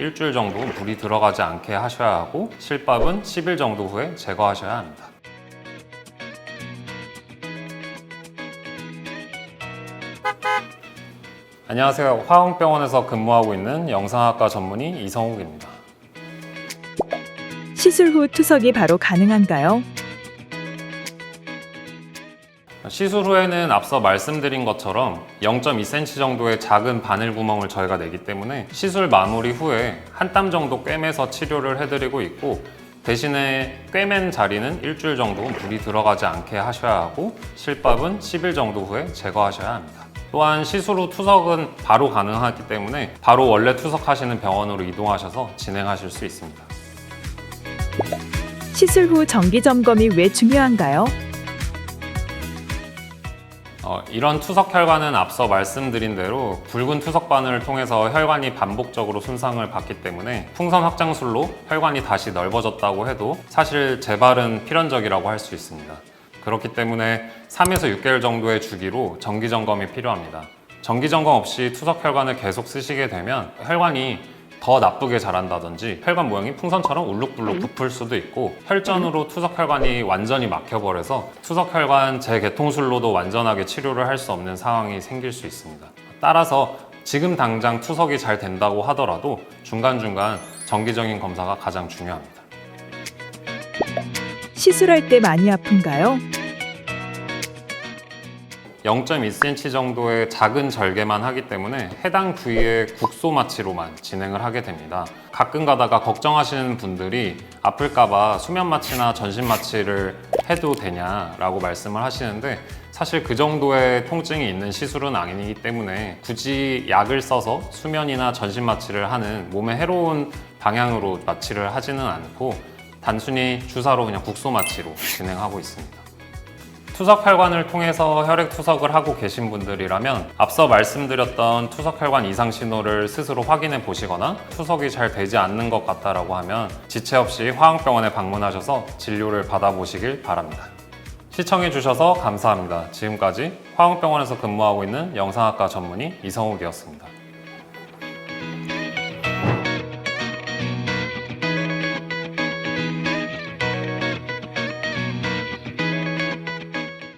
일주일 정도 물이 들어가지 않게 하셔야 하고 실밥은 10일 정도 후에 제거하셔야 합니다. 안녕하세요. 화흥병원에서 근무하고 있는 영상학과 전문의 이성욱입니다. 시술 후 투석이 바로 가능한가요? 시술 후에는 앞서 말씀드린 것처럼 0.2cm 정도의 작은 바늘 구멍을 저희가 내기 때문에 시술 마무리 후에 한 땀 정도 꿰매서 치료를 해드리고 있고 대신에 꿰맨 자리는 일주일 정도 물이 들어가지 않게 하셔야 하고 실밥은 10일 정도 후에 제거하셔야 합니다. 또한 시술 후 투석은 바로 가능하기 때문에 바로 원래 투석하시는 병원으로 이동하셔서 진행하실 수 있습니다. 시술 후 정기 점검이 왜 중요한가요? 어, 이런 투석 혈관은 앞서 말씀드린 대로 붉은 투석 바늘을 통해서 혈관이 반복적으로 손상을 받기 때문에 풍선 확장술로 혈관이 다시 넓어졌다고 해도 사실 재발은 필연적이라고 할 수 있습니다. 그렇기 때문에 3에서 6개월 정도의 주기로 정기 점검이 필요합니다. 정기 점검 없이 투석 혈관을 계속 쓰시게 되면 혈관이 더 나쁘게 자란다든지 혈관 모양이 풍선처럼 울룩불룩 부풀 수도 있고 혈전으로 투석 혈관이 완전히 막혀버려서 투석 혈관 재개통술로도 완전하게 치료를 할 수 없는 상황이 생길 수 있습니다. 따라서 지금 당장 투석이 잘 된다고 하더라도 중간중간 정기적인 검사가 가장 중요합니다. 시술할 때 많이 아픈가요? 0.2cm 정도의 작은 절개만 하기 때문에 해당 부위의 국소 마취로만 진행을 하게 됩니다. 가끔 가다가 걱정하시는 분들이 아플까봐 수면 마취나 전신 마취를 해도 되냐라고 말씀을 하시는데 사실 그 정도의 통증이 있는 시술은 아니기 때문에 굳이 약을 써서 수면이나 전신 마취를 하는 몸에 해로운 방향으로 마취를 하지는 않고 단순히 주사로 그냥 국소 마취로 진행하고 있습니다. 투석 혈관을 통해서 혈액 투석을 하고 계신 분들이라면 앞서 말씀드렸던 투석 혈관 이상 신호를 스스로 확인해 보시거나 투석이 잘 되지 않는 것 같다라고 하면 지체 없이 화학병원에 방문하셔서 진료를 받아보시길 바랍니다. 시청해 주셔서 감사합니다. 지금까지 화학병원에서 근무하고 있는 영상학과 전문의 이성욱이었습니다.